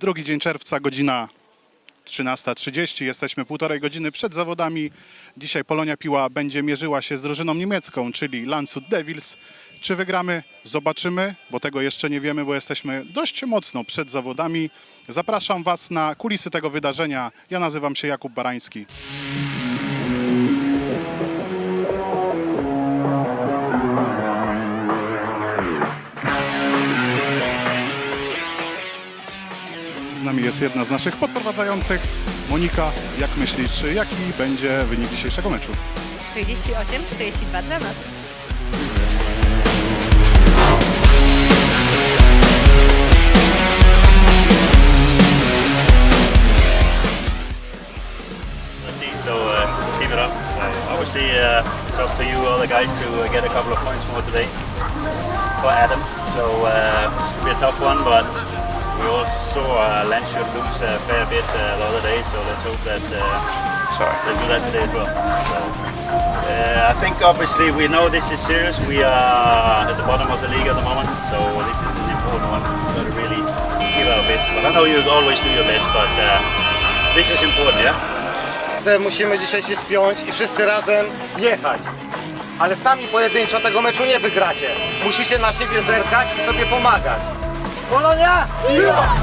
Drugi dzień czerwca, godzina 13.30. Jesteśmy półtorej godziny przed zawodami. Dzisiaj Polonia Piła będzie mierzyła się z drużyną niemiecką, czyli Landshut Devils. Czy wygramy? Zobaczymy, bo tego jeszcze nie wiemy, bo jesteśmy dość mocno przed zawodami. Zapraszam Was na kulisy tego wydarzenia. Ja nazywam się Jakub Barański. Z nami jest jedna z naszych podprowadzających, Monika. Jak myślisz, jaki będzie wynik dzisiejszego meczu? 48-42 dla nas. So uh, keep it up. Uh, obviously, uh, it's up to you, all the guys, to uh, get a couple of points more today for Adams. So uh, it'll be a tough one, but we also uh, Lens should lose a fair bit uh, the other day, so let's hope that uh, sorry they do that today as well. So, uh, I think obviously we know this is serious. We are at the bottom of the league at the moment, so this is an important one. We've got to really give our best. But I know you always do your best, but uh, this is important, yeah. Musimy dzisiaj się spiąć i wszyscy razem jechać. Ale sami pojedynczo tego meczu nie wygracie. Musicie na siebie zerkać i sobie pomagać. Polonia! Piła!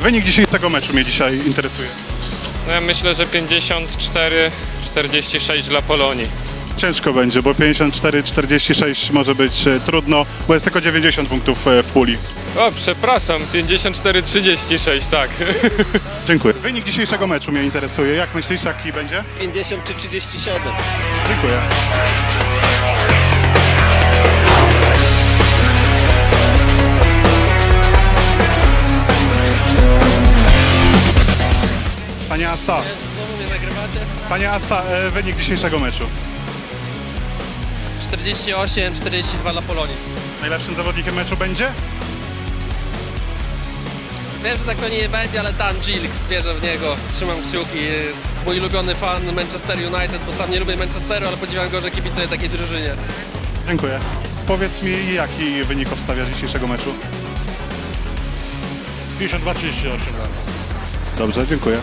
Wynik dzisiejszego meczu mnie dzisiaj interesuje. No ja myślę, że 54-46 dla Polonii. Ciężko będzie, bo 54-46 może być e, trudno, bo jest tylko 90 punktów e, w puli. O, przepraszam, 54-36, tak. Dziękuję. Wynik dzisiejszego meczu mnie interesuje. Jak myślisz, jaki będzie? 50 czy 37. Dziękuję. Panie Asta, panie Asta, e, wynik dzisiejszego meczu. 48-42 dla Polonii. Najlepszym zawodnikiem meczu będzie? Wiem, że tak pewnie nie będzie, ale Dan Gilks, wierzę w niego, trzymam kciuki. Jest mój ulubiony fan Manchester United, bo sam nie lubię Manchesteru, ale podziwiam go, że kibicuję takiej drużynie. Dziękuję. Powiedz mi, jaki wynik obstawiasz dzisiejszego meczu? 52-38 dla nas. Dobrze, dziękuję.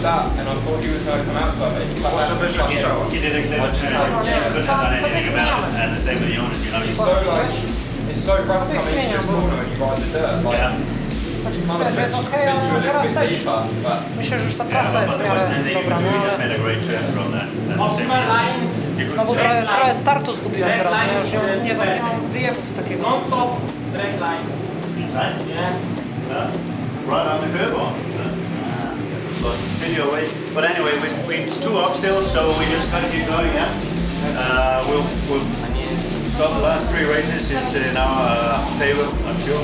I the start and I thought he was going to come out, so I think he cut that. Yeah, he did a clever job. Yeah, couldn't have done anything about it. And the same with the owners, you know. It's so like it's so rough coming in this corner when you ride the dirt. Like Yeah. że jest okej, ale teraz też myślę, że już ta trasa jest w miarę you, dobra, no you just ale. You znowu trochę, trochę startu zgubiłem teraz, no już nie, nie, nie mam wyjebów z takiego. Non-stop drag line. Inside? Yeah. Right on the curb on. But video away. But anyway, we, we two up still, so we just gotta keep going, yeah? Uh, we'll, we'll got the last three races is in our uh, favor, I'm sure.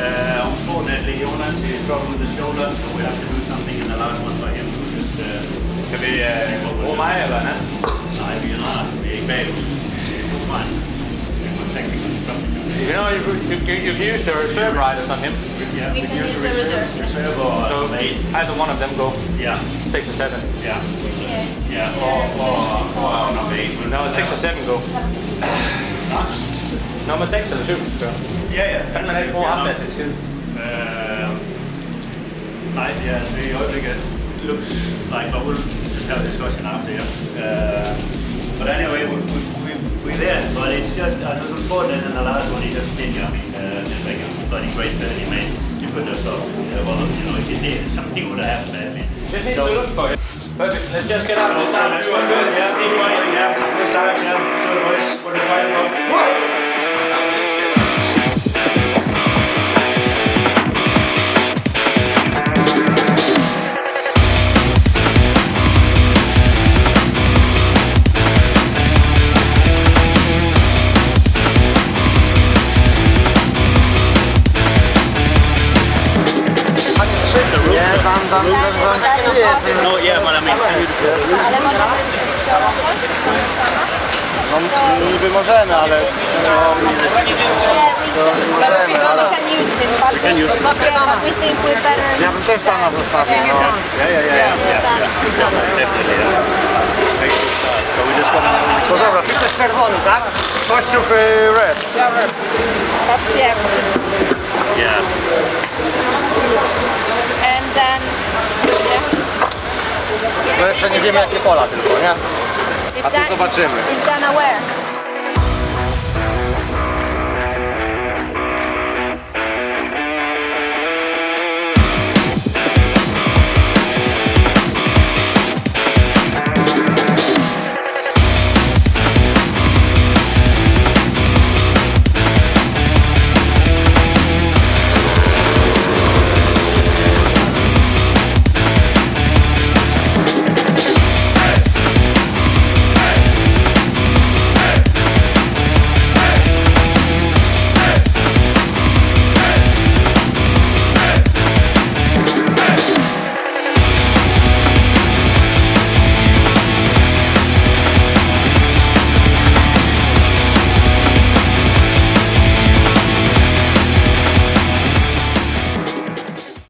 Uh, unfortunately, Jonas is struggling with the shoulder, so we have to do something in the last one for him. Just, uh, kan vi bruge mig eller hvad? Nej, vi er nej, vi er ikke bagud. Det er You know, you, you, you, you've used the reserve riders on him. Yeah, we can use the reserve. Reserve or So eight. either one of them go Yeah, six or seven. yeah. Yeah, or, or, or number eight. will- No, six or seven go. Nummer seks eller syv. Så. Ja, ja. Kan man ikke bruge ham der til skid? Øh, nej, det er altså i øjeblikket looks like, but we'll just have a discussion after, yeah. Uh, but anyway, we, we, we, there, but it's just, I was unfortunate in the last one, he just did, I mean, uh, just like a bloody great turn he made. You have thought, uh, well, you know, if he did, something would have happened, I mean. Just need to look for it. Perfect. Let's just get out of. So let's go, yeah, keep going, yeah, start, yeah, so boys, what you fighting No, yeah, but I mean, No, niby możemy, ale... Zostawcie Dana. Ja bym też Dana zostawił. So we just gonna To dobra, ty też czerwony, tak? Kościół y, red. Yeah, just Yeah. and then To jeszcze nie wiemy jakie pola tylko, nie? is A tu zobaczymy. is Dana where?